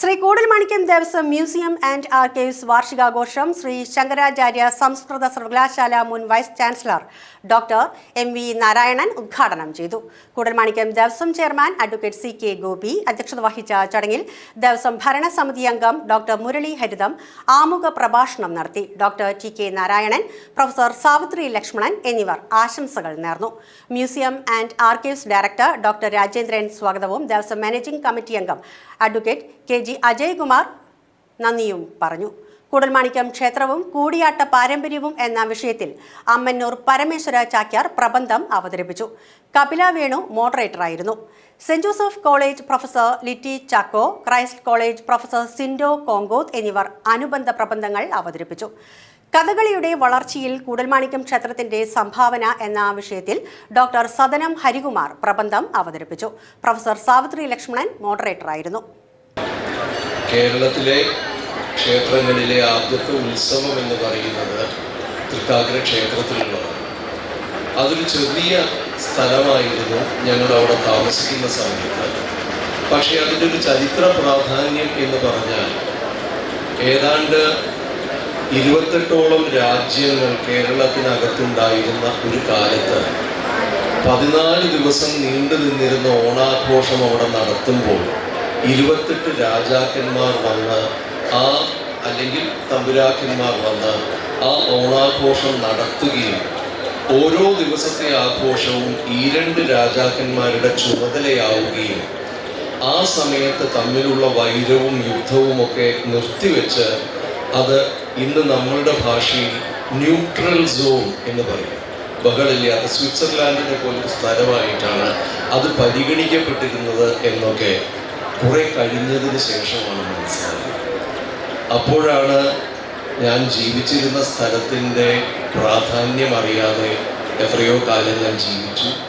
Shri Koodalmanikyam Devaswom museum and archives വാർഷികാഘോഷം Shri Shankaracharya സംസ്കൃത സർവകലാശാല മുൻ vice chancellor doctor M V Narayanan ഉദ്ഘാടനം ചെയ്തു. Koodalmanikyam Devaswom chairman advocate C K Gopi അധ്യക്ഷത വഹിച്ച ചടങ്ങിൽ ദേവസ്വം ഭരണസമിതി അംഗം ഡോക്ടർ മുരളി ഹരിതം ആമുഖ പ്രഭാഷണം നടത്തി. Doctor T K Narayanan professor Savitri Lakshmanan എന്നിവർ ആശംസകൾ നേർന്നു. Museum and archives director doctor Rajendran സ്വാഗതവും ദേവസ്വം മാനേജിംഗ് കമ്മിറ്റി അംഗം അഡ്വക്കേറ്റ് കെ ജി അജയ്കുമാർ നന്ദിയും പറഞ്ഞു. കൂടൽമാണിക്യം ക്ഷേത്രവും കൂടിയാട്ട പാരമ്പര്യവും എന്ന വിഷയത്തിൽ അമ്മന്നൂർ പരമേശ്വര ചാക്യാർ പ്രബന്ധം അവതരിപ്പിച്ചു. Kapila Venu മോഡറേറ്ററായിരുന്നു. Saint Joseph college professor Litty Chacko Christ college professor Sindo Konkoth എന്നിവർ അനുബന്ധ പ്രബന്ധങ്ങൾ അവതരിപ്പിച്ചു. കഥകളിയുടെ വളർച്ചയിൽ കൂടൽമാണിക്യം ക്ഷേത്രത്തിന്റെ സംഭാവന എന്ന വിഷയത്തിൽ ഡോക്ടർ സദനം ഹരികുമാർ പ്രബന്ധം അവതരിപ്പിച്ചു. പ്രൊഫസർ സാവിത്രി ലക്ഷ്മണൻ മോഡറേറ്ററായിരുന്നു. കേരളത്തിലെ ക്ഷേത്രങ്ങളിലെ ആദ്യത്തെ ഉത്സവം എന്ന് പറയുന്നത് തൃക്കാക്കര ക്ഷേത്രത്തിലുള്ളതാണ്. അതൊരു ചെറിയ സ്ഥലമായിരുന്നു ഞങ്ങൾ അവിടെ താമസിക്കുന്ന സമയത്ത്. പക്ഷേ അതിന്റെ ഒരു ചരിത്ര പ്രാധാന്യം എന്ന് പറഞ്ഞാൽ ഏതാണ്ട് ഇരുപത്തെട്ടോളം രാജ്യങ്ങൾ കേരളത്തിനകത്തുണ്ടായിരുന്ന ഒരു കാലത്ത് പതിനാല് ദിവസം നീണ്ടു നിന്നിരുന്ന ഓണാഘോഷം അവിടെ നടത്തുമ്പോൾ ഇരുപത്തെട്ട് രാജാക്കന്മാർ വന്ന് ആ അല്ലെങ്കിൽ തമ്പുരാക്കന്മാർ വന്ന് ആ ഓണാഘോഷം നടത്തുകയും ഓരോ ദിവസത്തെ ആഘോഷവും ഈ രണ്ട് രാജാക്കന്മാരുടെ ചുമതലയാവുകയും ആ സമയത്ത് തമ്മിലുള്ള വൈരവും യുദ്ധവും ഒക്കെ നിർത്തിവെച്ച് അത് ഇന്ന് നമ്മളുടെ ഭാഷയിൽ ന്യൂട്രൽ സോൺ എന്ന് പറയും. ബഹളില്ലാത്ത സ്വിറ്റ്സർലാൻഡിനെ പോലൊരു സ്ഥലമായിട്ടാണ് അത് പരിഗണിക്കപ്പെട്ടിരുന്നത് എന്നൊക്കെ കുറെ കഴിഞ്ഞതിന് ശേഷമാണ് മനസ്സിലായത്. അപ്പോഴാണ് ഞാൻ ജീവിച്ചിരുന്ന സ്ഥലത്തിന്റെ പ്രാധാന്യം അറിയാതെ എത്രയോ കാലം ഞാൻ ജീവിച്ചു.